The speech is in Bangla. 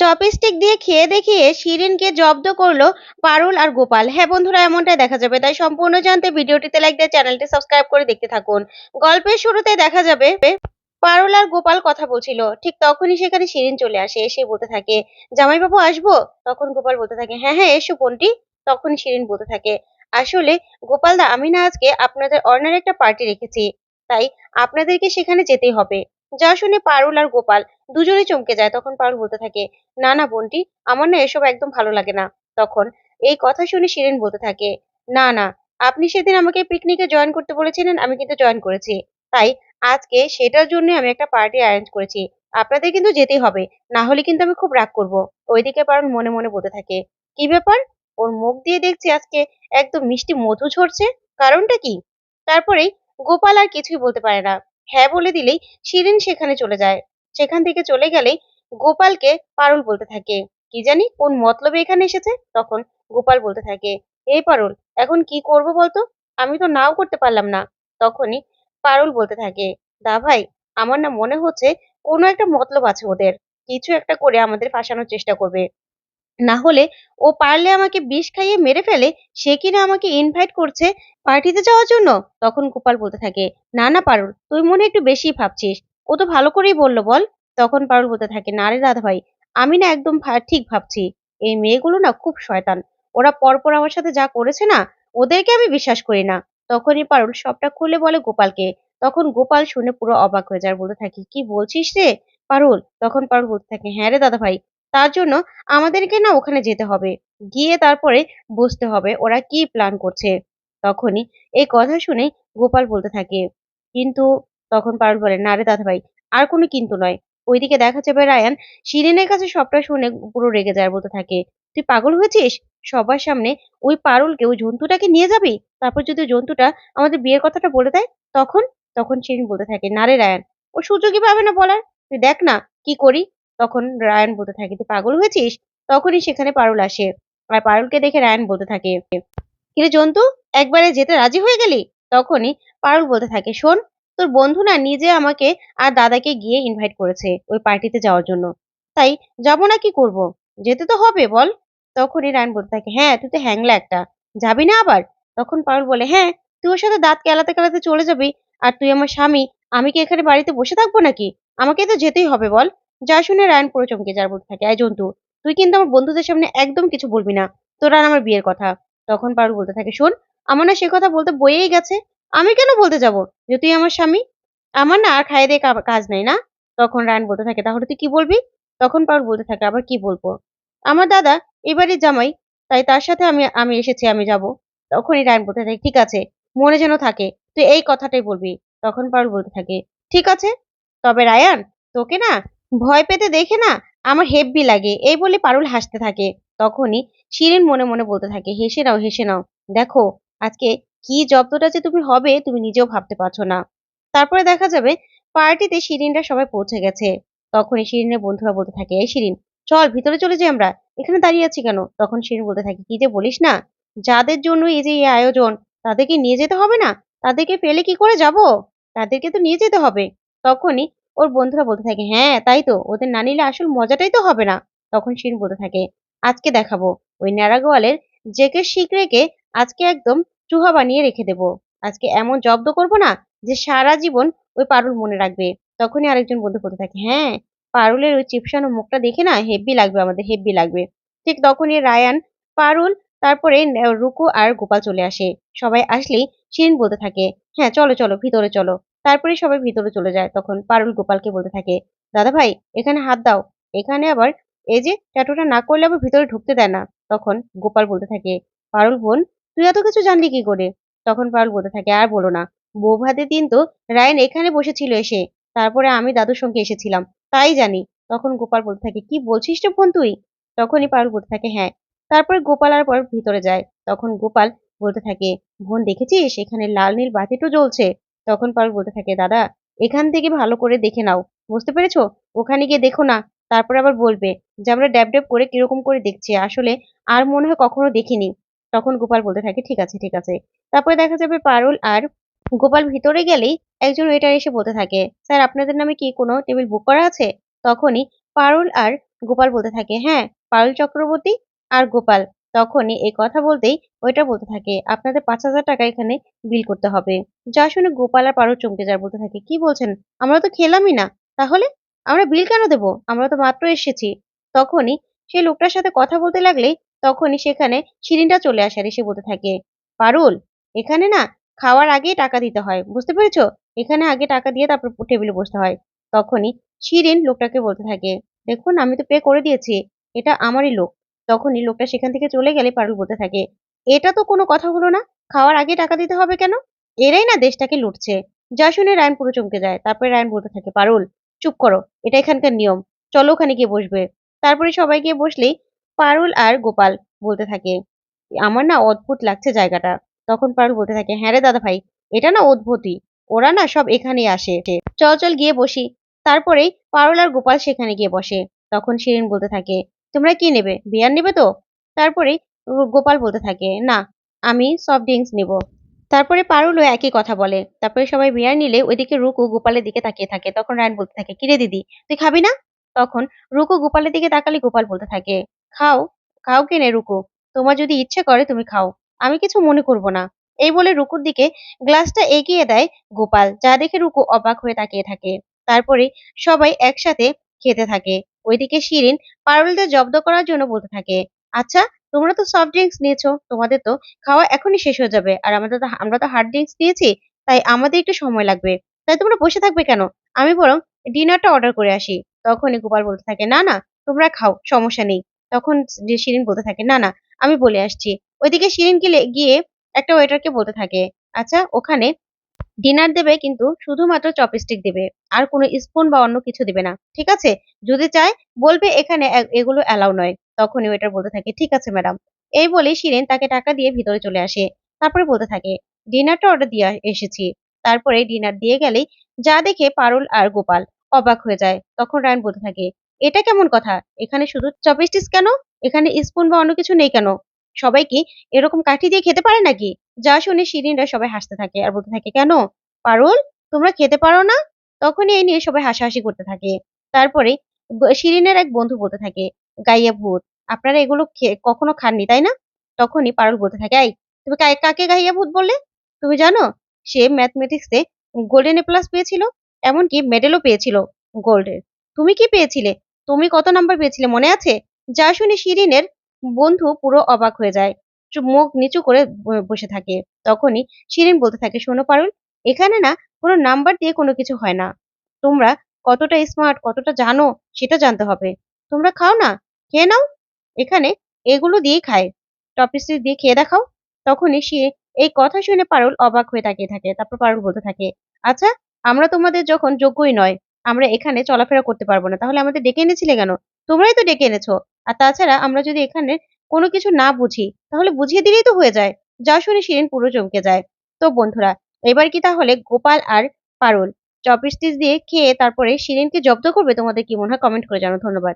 চপস্টিক দিয়ে খেয়ে দেখিয়ে শিরিনকে জব্দ করল পারুল আর গোপাল। হ্যাঁ বন্ধুরা, এমনটাই দেখা যাবে। তাই সম্পূর্ণ জানতে ভিডিওটিতে লাইক দিয়ে চ্যানেলটি সাবস্ক্রাইব করে দেখতে থাকুন। গল্পের শুরুতে দেখা যাবে, পারুল আর গোপাল কথা বলছিল। ঠিক তখনই সেখানে শিরিন চলে আসে, এসে বলতে থাকে, জামাইবাবু, আসব? তখন গোপাল বলতে থাকে হ্যাঁ হ্যাঁ এসো বোনটি। তখন শিরিন বলতে থাকে, আসলে গোপালদা, আমি না আজকে আপনাদের অর্ণার একটা পার্টি রেখেছি। তাই আপনাদেরকে সেখানে যেতেই হবে। যা শুনে পারুল আর গোপাল দুজনে চমকে যায়, তখন পারুল বলতে থাকে, না না, বোনটি, আমার না এসব একদম ভালো লাগে না। তখন এই কথা শুনে শিরিন বলতে থাকে, না না, আপনি সেদিন আমাকে পিকনিকে জয়েন করতে বলেছিলেন, আমি কিন্তু জয়েন করেছি। তাই আজকে সেটার জন্য আমি একটা পার্টি অ্যারেঞ্জ করেছি। আপনাদের কিন্তু যেতেই হবে, না হলে কিন্তু আমি খুব রাগ করব। ওইদিকে পারুল মনে মনে বলতে থাকে, কি ব্যাপার? ওর মুখ দিয়ে দেখছি আজকে একদম মিষ্টি মধু ঝরছে, কারণটা কি? তারপরেই গোপাল আর কিছুই বলতে পারে না। হ্যাঁ বলে দিলেই শিরিন সেখানে চলে যায়। সেখান থেকে চলে গেলেই গোপালকে পারুল বলতে থাকে। কি জানি কোন মতলবে এখানে এসেছে? তখন গোপাল বলতে থাকে এই পারুল, এখন কি করব বলতো? আমি তো নাও করতে পারলাম না। তখনই পারুল বলতে থাকে, দা ভাই, আমার না মনে হচ্ছে কোনো একটা মতলব আছে ওদের। কিছু একটা করে আমাদের ফাঁসানোর চেষ্টা করবে। না হলে ও পারলে আমাকে বিষ খাইয়ে মেরে ফেলে, সে কিনা আমাকে ইনভাইট করছে পার্টিতে যাওয়ার জন্য? তখন গোপাল বলতে থাকে, না না পারুল, তুই মনে একটু বেশি ভাবছিস। ও তো ভালো করেই বলল, বল। তখন পারুল বলতে থাকে, না রে দাদা ভাই, আমি না একদম ঠিক ভাবছি। এই মেয়েগুলো না খুব শয়তান। ওরা পরপর আমার সাথে যা করেছে না, ওদেরকে আমি বিশ্বাস করি না। তখনই পারুল সবটা খুলে বলে গোপালকে। তখন গোপাল শুনে পুরো অবাক হয়ে যায়, বলতে থাকে, কি বলছিস রে পারুল? তখন পারুল বলতে থাকে হ্যাঁ রে দাদা ভাই, তার জন্য আমাদেরকে না ওখানে যেতে হবে। গিয়ে তারপরে বুঝতে হবে, ওরা কি প্ল্যান করছে? তখনই এই কথা শুনে গোপাল বলতে থাকে, কিন্তু তখন পারুল বলে, না রে দাদা ভাই আর কোনো কিন্তু নয়। ওইদিকে দেখা যাবে রায়ান, শিরিনের কাছে সবটা শুনে পুরো রেগে যায় বলতে থাকে, তুই পাগল হয়েছিস? সবার সামনে ওই পারুলকে, ওই জন্তুটাকে নিয়ে যাবি? তারপর যদি জন্তুটা আমাদের বিয়ের কথাটা বলে দেয়, তখন তখন শিরিন বলতে থাকে, না রে রায়ান, ও সুযোগই পাবে না বলার। তুই দেখ না, কি করি? তখন রায়ান বলতে থাকে, তুই পাগল হয়েছিস? তখনই সেখানে পারুল আসে। আর পারুলকে দেখে রায়ান বলতে থাকে কিরে জন্তু, একবারে যেতে রাজি হয়ে গেলি? তখনই পারুল বলতে থাকে, শোন তোর বন্ধু না নিজে আমাকে আর দাদাকে গিয়ে ইনভাইট করেছে ওই পার্টিতে যাওয়ার জন্য। তাই যাব না কি করব? যেতে তো হবে, বল। তখনই রায়ন বলতে থাকে হ্যাঁ তুই তো হ্যাংলা একটা। যাবি না আবার? তখন পারুল বলে হ্যাঁ তুই ওর সাথে দাঁত কেলাতে কেলাতে চলে যাবি আর তুই আমার স্বামী, আমি কি এখানে বাড়িতে বসে থাকব নাকি? আমাকে তো যেতেই হবে, বল। যা শুনে রায়ন পুরো চমকে যার বলতে থাকে, এই জন্তু, তুই কিন্তু আমার বন্ধুদের সামনে একদম কিছু বলবি না। তোর আর আমার বিয়ের কথা। তখন পারুল বলতে থাকে, শোন, আমার না সে কথা বলতে বইয়েই গেছে। আমি কেন বলতে যাব? যে তুই আমার স্বামী, আমার না আর খাইয়ে দিয়ে কাজ নেই না? তখন রায়ন বলতে থাকে, তাহলে তুই কি বলবি? তখন পারুল বলতে থাকে, আবার কি বলব? আমার দাদা এবারে জামাই, তাই তার সাথে আমি আমি এসেছি, আমি যাব। তখনই রায়ন বলতে থাকে, ঠিক আছে, মনে যেন থাকে, তুই এই কথাটাই বলবি। তখন পারুল বলতে থাকে, ঠিক আছে, তবে রায়ান, তোকে না ভয় পেতে দেখে না আমার হেব্বি লাগে। এই বলে পারুল হাসতে থাকে। তখনই শিরিন মনে মনে বলতে থাকে, হেসে নাও হেসে নাও। দেখো, আজকে কি জব্দটা যে তুমি হবে, তুমি নিজেও ভাবতে পারছ না। তারপরে দেখা যাবে, পার্টিতে শিরিনরা সবাই পৌঁছে গেছে। তখনই শিরিনের বন্ধুরা বলতে থাকে, এই শিরিন, চল ভিতরে চলে যাই আমরা। এখানে দাঁড়িয়ে আছি কেন? তখন শিরিন বলতে থাকে, কি যে বলিস না, যাদের জন্য এই যে আয়োজন, তাদেরকে নিয়ে যেতে হবে না? তাদেরকে ফেলে কি করে যাব? তাদেরকে তো নিয়ে যেতে হবে। তখনই ওর বন্ধুরা বলতে থাকে হ্যাঁ তাই তো, ওদের না নিলে আসল মজাটাই তো হবে না। তখন শিরিন বলতে থাকে, আজকে দেখাবো। ওই ন্যাড়া গোয়ালের জেকে শিকরেকে আজকে একদম চুহা বানিয়ে রেখে দেবো। আজকে এমন জব্দ করব না যে সারা জীবন ওই পারুল মনে রাখবে। তখনই আরেকজন বন্ধু বলতে থাকে হ্যাঁ পারুলের ওই চিপসানো মুখটা দেখে না হেব্বি লাগবে আমাদের, হেব্বি লাগবে। ঠিক তখনই রায়ান, পারুল, তারপরে রুকু আর গোপাল চলে আসে। সবাই আসলেই শিরিন বলতে থাকে হ্যাঁ চলো চলো, ভিতরে চলো। তারপরে সবাই ভিতরে চলে যায়। তখন পারুল গোপালকে বলতে থাকে, দাদা ভাই, এখানে হাত দাও। এখানে আবার এই যে ট্যাটুটা না করলে আবার ভিতরে ঢুকতে দেয় না। তখন গোপাল বলতে থাকে, পারুল বোন তুই এত কিছু জানলি কি করে? তখন পারুল বলতে থাকে, আর বলো না। বউ ভাতের দিন তো রায়ন এখানে বসেছিল এসে। তারপরে আমি দাদুর সঙ্গে এসেছিলাম। তাই জানি। তখন গোপাল বলতে থাকে, কি বলছিস রে বোন তুই? তখনই পারুল বলতে থাকে হ্যাঁ। তারপরে গোপাল আর পর ভিতরে যায়। তখন গোপাল বলতে থাকে, বোন দেখেছিস? এখানে লাল নীল বাতিটা জ্বলছে। তখন পারুল বলতে থাকে, দাদা, এখান থেকে ভালো করে দেখে নাও। বুঝতে পেরেছ? ওখানে গিয়ে দেখো না। তারপরে আবার বলবে, যে আমরা ড্যাব ড্যাব করে কীরকম করে দেখছি। আসলে আর মনে হয় কখনো দেখিনি। তখন গোপাল বলতে থাকে, ঠিক আছে ঠিক আছে। তারপরে দেখা যাবে পারুল আর গোপাল ভিতরে গেলেই একজন ওয়েটার এসে বলতে থাকে, স্যার, আপনাদের নামে কি কোনো টেবিল বুক করা আছে? তখনই পারুল আর গোপাল বলতে থাকে হ্যাঁ পারুল চক্রবর্তী আর গোপাল। তখনই এই কথা বলতেই ওইটা বলতে থাকে, আপনাদের পাঁচ হাজার টাকা এখানে বিল করতে হবে। যা শুনে গোপাল আর পারুল চমকে যায়, বলতে থাকে, কি বলছেন? আমরা তো খেলামই না। তাহলে আমরা বিল কেন দেবো? আমরা তো মাত্র এসেছি। তখনই সেই লোকটার সাথে কথা বলতে লাগলেই তখনই সেখানে শিরিনটা চলে আসে আর এসে বলতে থাকে, পারুল, এখানে না খাওয়ার আগেই টাকা দিতে হয়, বুঝতে পেরেছ? এখানে আগে টাকা দিয়ে তারপর টেবিলে বসতে হয়। তখনই শিরিন লোকটাকে বলতে থাকে, দেখুন, আমি তো পে করে দিয়েছি, এটা আমারই লোক। তখনই লোকটা সেখান থেকে চলে গেলে পারুল বলতে থাকে, এটা তো কোনো কথা হলো না, খাওয়ার আগে টাকা দিতে হবে কেন? এরাই না দেশটাকে লুটছে। যা শুনে রায়ন পুরো চমকে যায়, তারপরে রায়ন বলতে থাকে, পারুল, চুপ করো, এটা এখানকার নিয়ম, চলো ওখানে গিয়ে বসবে। তারপরে সবাই গিয়ে বসলেই পারুল আর গোপাল বলতে থাকে, আমার না অদ্ভুত লাগছে জায়গাটা। তখন পারুল বলতে থাকে হ্যাঁ রে দাদা ভাই এটা না অদ্ভুতই। ওরা না সব এখানেই আসে। চল চল, গিয়ে বসি। তারপরেই পারুল আর গোপাল সেখানে গিয়ে বসে। তখন শিরিন বলতে থাকে, তোমরা কি নেবে, বিয়ার নেবে তো? তারপরেই গোপাল বলতে থাকে, না, আমি সফট ড্রিঙ্কস নেব। তারপরে পারুলও একই কথা বলে। তারপরে সবাই বিয়ার নিলে ওইদিকে রুকু গোপালের দিকে তাকিয়ে থাকে। তখন রায়ন বলতে থাকে কিরে দিদি, তুই খাবি না? তখন রুকু গোপালের দিকে তাকালে গোপাল বলতে থাকে খাও খাও কেনে রুকু। তোমার যদি ইচ্ছে করে, তুমি খাও। আমি কিছু মনে করব না। এই বলে রুকুর দিকে গ্লাসটা এগিয়ে দেয় গোপাল, যা দেখে রুকু অবাক হয়ে তাকিয়ে থাকে। তারপরে সবাই একসাথে খেতে থাকে। ওইদিকে শিরিন পারুলদের জব্দ করার জন্য বলতে থাকে আচ্ছা তোমরা তো সফট ড্রিঙ্কস নিয়েছো, তোমাদের তো খাওয়া এখনই শেষ হয়ে যাবে। আর আমাদের তো, আমরা তো হার্ড ড্রিঙ্কস নিয়েছি তাই আমাদের একটু সময় লাগবে। তাই তোমরা বসে থাকবে কেন? আমি বরং ডিনারটা অর্ডার করে আসি। তখনই গোপাল বলতে থাকে, না না, তোমরা খাও, সমস্যা নেই। তখন যে শিরিন বলতে থাকে, না না, আমি বলে আসছি। ওইদিকে শিরিন গিলে, গিয়ে একটা ওয়েটারকে বলতে থাকে আচ্ছা ওখানে ডিনার দেবে কিন্তু শুধুমাত্র চপস্টিক দেবে, আর কোনো স্পুন বা অন্য কিছু দেবে না, ঠিক আছে? যদি চায়, বলবে এখানে এগুলো অ্যালাউ নয়। তখনই ওয়েটার বলতে থাকে, ঠিক আছে ম্যাডাম এই বলে শিরিন তাকে টাকা দিয়ে ভিতরে চলে আসে। তারপরে বলতে থাকে ডিনারটা অর্ডার দিয়ে এসেছি। তারপরে ডিনার দিয়ে গেলেই যা দেখে পারুল আর গোপাল অবাক হয়ে যায়। তখন রায়ন বলতে থাকে এটা কেমন কথা? এখানে শুধু চপস্টিক্স কেন? এখানে স্পুন বা অন্য কিছু নেই কেন? সবাই কি এরকম কাঠি দিয়ে খেতে পারে নাকি? যা শুনে শিরিনরা সবাই হাসতে থাকে আর বলতে থাকে, কেন? পারুল, তোমরা খেতে পারো না? তখনই এই নিয়ে সবাই হাসাহাসি করতে থাকে। তারপরে শিরিনের এক বন্ধু বলতে থাকে, গাইয়া ভূত, আপনারা এগুলো কখনো খাননি, তাই না? তখনই পারুল বলতে থাকে, এই, তুমি কাকে গাইয়া ভূত বললে? তুমি জানো, সে ম্যাথমেটিক্সে গোল্ডেন এ প্লাস পেয়েছিল, এমনকি মেডেলও পেয়েছিল গোল্ডের তুমি কি পেয়েছিলে? তুমি কত নাম্বার পেয়েছিলে মনে আছে? যা শুনে শিরিনের বন্ধু পুরো অবাক হয়ে যায়। মুখ নিচু করে বসে থাকে। তখনই শিরিন বলতে থাকে, শোনো পারুল, এখানে না কোনো নাম্বার দিয়ে কোনো কিছু হয় না। তোমরা কতটা স্মার্ট কতটা জানো সেটা জানতে হবে। তোমরা খাও না, খেয়ে নাও। এখানে এগুলো দিয়েই খায়। টপিস্টিক দিয়ে খেয়ে দেখাও। তখনই সে এই কথা শুনে পারুল অবাক হয়ে তাকিয়ে থাকে। তারপর পারুল বলতে থাকে আচ্ছা আমরা তোমাদের যখন যোগ্যই নয় আমরা এখানে চলাফেরা করতে পারব না। তাহলে আমাদের ডেকে এনেছিলে কেন? তোমরাই তো ডেকে এনেছো। আর তাছাড়া আমরা যদি এখানে কোনো কিছু না বুঝি, তাহলে বুঝিয়ে দিলেই তো হয়ে যায়। যা শুনে শিরিন পুরো চমকে যায়। তো বন্ধুরা, এবার কি তাহলে গোপাল আর পারুল? চপস্টিক দিয়ে খেয়ে তারপরে শিরিনকে জব্দ করবে? তোমাদের কি মনে হয়? কমেন্ট করে জানো ধন্যবাদ।